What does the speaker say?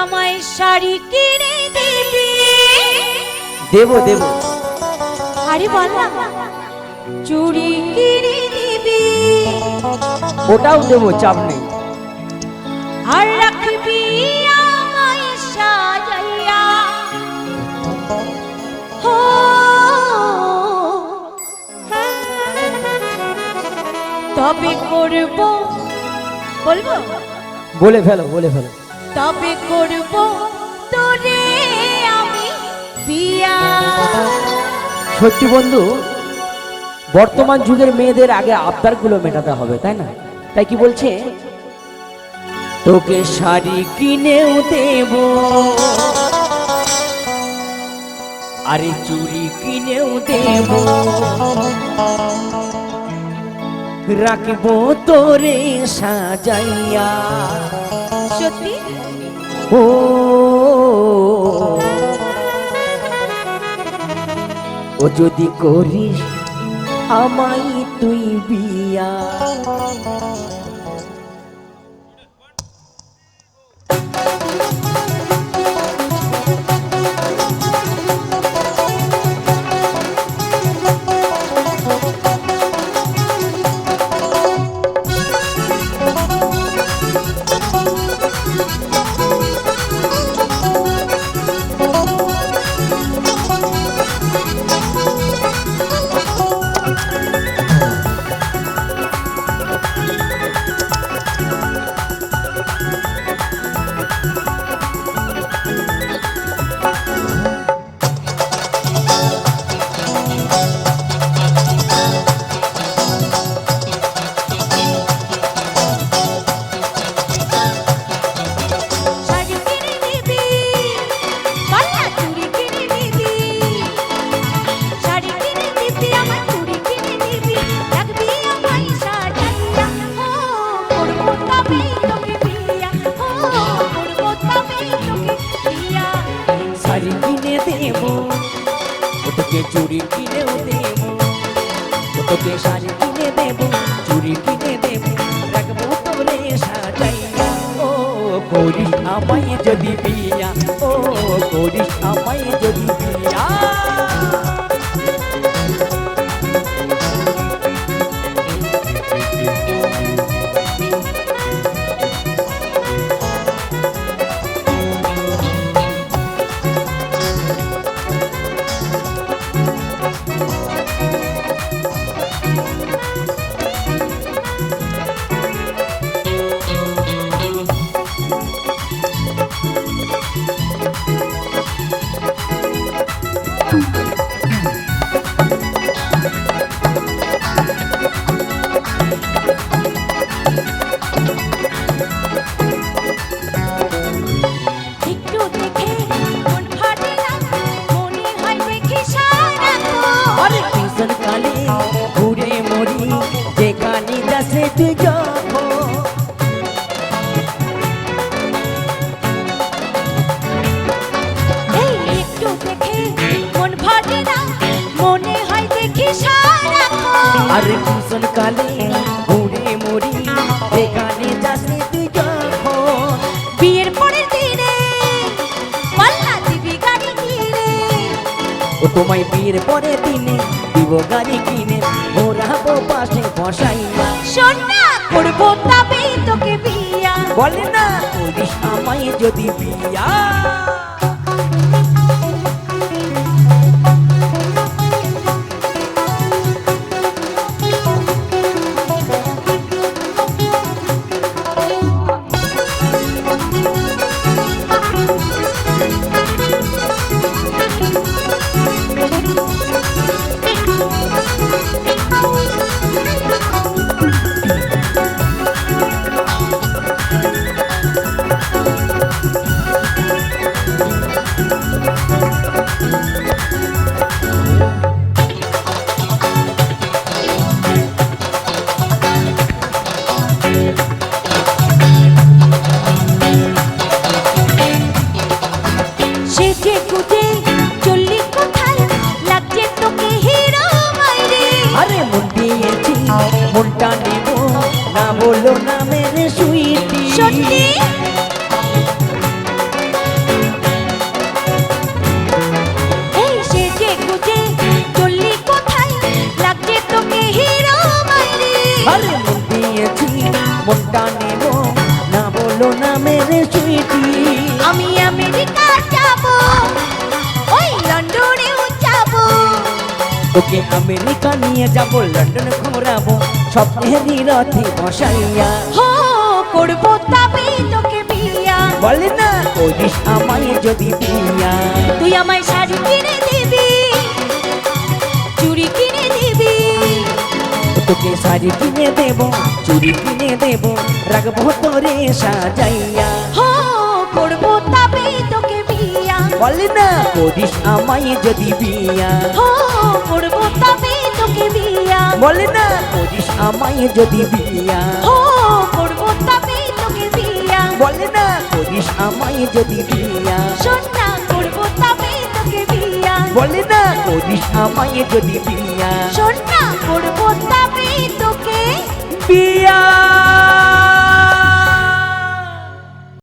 আমায় শাড়ি কিনে দিবি। দেব দেব। আরে বল না চুড়ি কিনে দিবি। ওটাও দেব চাপ নেই। আর রাখবি আমায় সাজাইয়া। হো তবে করব। বলব? বলে ফেলো বলে ফেলো। তবে করব তোরে আমি বিয়া। সত্যি বন্ধু বর্তমান যুগের মেয়েদের আগে আবদারগুলো মেটাতে হবে তাই না? তাই কি বলছে? তোকে শাড়ি কিনেও দেব আরে চুড়ি কিনেও দেব। রাখব তোরে সাজাইয়া। সত্যি? ও। ও যদি করিস আমায় তুই বিয়া। দেব। তোকে চুরি কিনেও দেব। তোকে শাড়ি কিনে দেব, চুরি কিনে দেব। রাখব তোরে সাজাইয়া, ও করিস আমায় যদি বিয়া, ও করিস আমায় যদি বিয়া। তোমায় বিয়ের পরে দিনে দিব গাড়ি কিনে ঘোরাবো পাশে বসাই শোন না করব তবে তোকে বিয়া। বলে না করিস আমায় যদি বিয়া। তোকে আমেরিকা নিয়ে যাব লন্ডন ঘোরাবো স্বপ্নেরই রথে বসাইয়া। হো করব তবে তোকে বিয়া। বলে না করিস আমায় যদি বিয়া। তুই আমায় শাড়ি কিনে দিবি চুড়ি কিনে দিবি। তোকে শাড়ি কিনে দেব চুড়ি কিনে দেব রাখব তোরে সাজাইয়া। বলে না করিস আমায় যদি বিয়া। করব তবে তোকে বিয়া। বলে না করিস আমায় যদি বিয়া। করব তবে তোকে বিয়া। বলে না করিস আমায় যদি বিয়া। শোন করব তবে তোকে বিয়া। বলে না করিস আমায় যদি বিয়া। শোন করব তবে তোকে বিয়া।